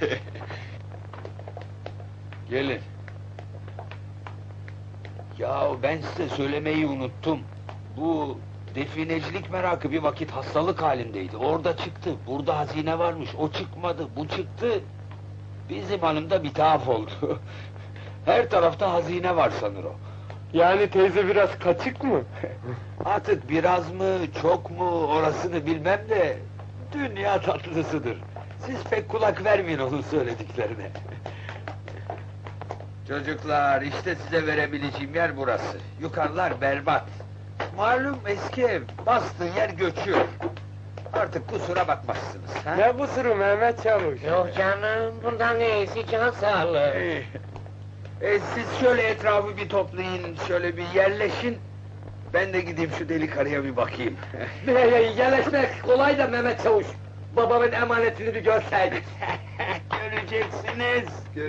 Gelin. Ya ben size söylemeyi unuttum. Bu definecilik merakı bir vakit hastalık halindeydi. Orada çıktı. Burada hazine varmış. O çıkmadı. Bu çıktı. Bizim hanımda bir tuhaf oldu. Her tarafta hazine var sanır o. Yani teyze biraz kaçık mı? Artık biraz mı, çok mu orasını bilmem de... ...dünya tatlısıdır. Siz pek kulak vermeyin onun söylediklerine. Çocuklar, işte size verebileceğim yer burası. Yukarılar berbat. Malum eski ev, bastığın yer göçüyor. Artık kusura bakmazsınız. Ha? ne bu sırrı Mehmet Çavuş? Yok canım, bundan iyisi can sağlığı. E, siz şöyle etrafı bir toplayın, şöyle bir yerleşin. Ben de gideyim şu deli karıya bir bakayım. Yerleşmek kolay da Mehmet Çavuş. Babamın emanetini bir görseydik. göreceksiniz.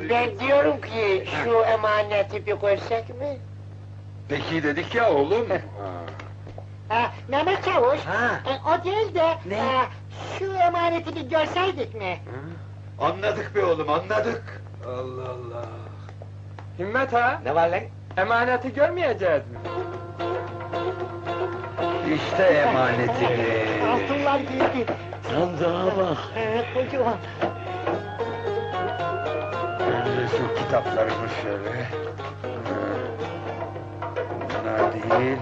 Ben diyorum ki, şu emaneti bir görsek mi? Peki dedik ya oğlum. Ha, Mehmet Çavuş, Ha. e, o değil de, Ne? e, şu emaneti bir görseydik mi? anladık be oğlum, anladık. Allah Allah. Himmet ha, Ne var lan? emaneti görmeyeceğiz mi? İşte emanetini. Altınlar girdi. Sandığa bak. E, kocaman. De şu kitaplarımı şöyle. Bunlar değil.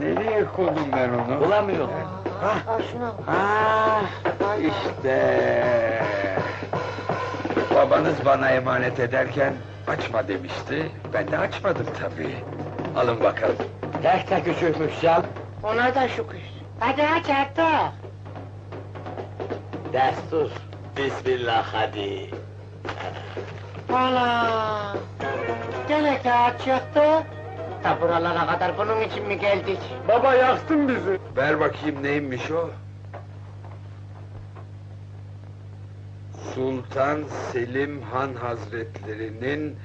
Nereye koydum ben onu? Bulamıyorum. Aa, aa, şuna bak. Ha, işte. Babanız bana emanet ederken açma demişti. Ben de açmadım tabii. Alın bakalım. Tek tek küçükmüş ya. Ona da şükür. Hadi aç hatta. Destur. Bismillah hadi. Valla. Gene kağıt çıktı. Ta buralara kadar bunun için mi geldik? Baba yaktın bizi. Ver bakayım neymiş o? Sultan Selim Han Hazretlerinin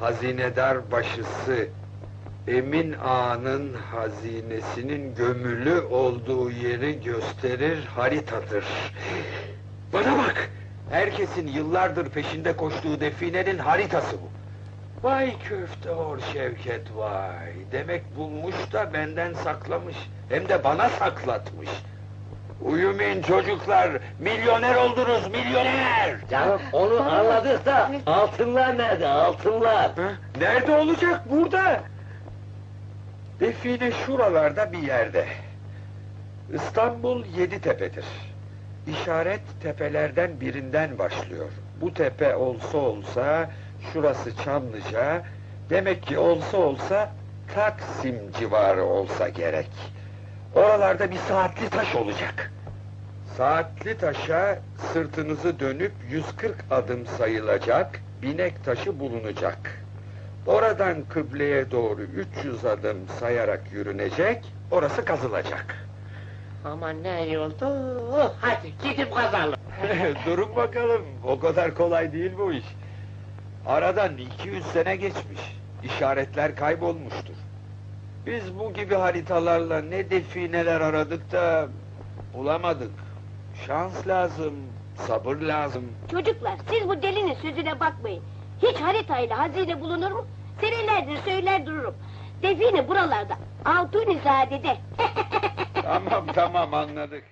hazinedar başısı Emin Ağa'nın hazinesinin gömülü olduğu yeri gösterir haritadır. Bana bak! Herkesin yıllardır peşinde koştuğu definenin haritası bu. Vay köfte or Şevket vay! Demek bulmuş da benden saklamış. Hem de bana saklatmış. Uyumayın çocuklar! Milyoner oldunuz, milyoner! Canım onu anladık da altınlar nerede altınlar? Ha? Nerede olacak? Burada! Define şuralarda bir yerde. İstanbul Yeditepe'dir. İşaret tepelerden birinden başlıyor. Bu tepe olsa olsa, şurası Çamlıca, demek ki olsa olsa Taksim civarı olsa gerek. Oralarda bir saatli taş olacak. Saatli taşa sırtınızı dönüp 140 adım sayılacak, binek taşı bulunacak. Oradan kıbleye doğru 300 adım sayarak yürünecek, orası kazılacak. Aman ne iyi oldu. Hadi gidip kazalım. Durun bakalım, o kadar kolay değil bu iş. Aradan 200 sene geçmiş, işaretler kaybolmuştur. Biz bu gibi haritalarla ne defineler aradık da bulamadık. Şans lazım, sabır lazım. Çocuklar siz bu delinin sözüne bakmayın. Hiç haritayla hazine bulunur mu? Senelerdir söyler dururum. Define buralarda. Altunizade'de. tamam tamam anladık.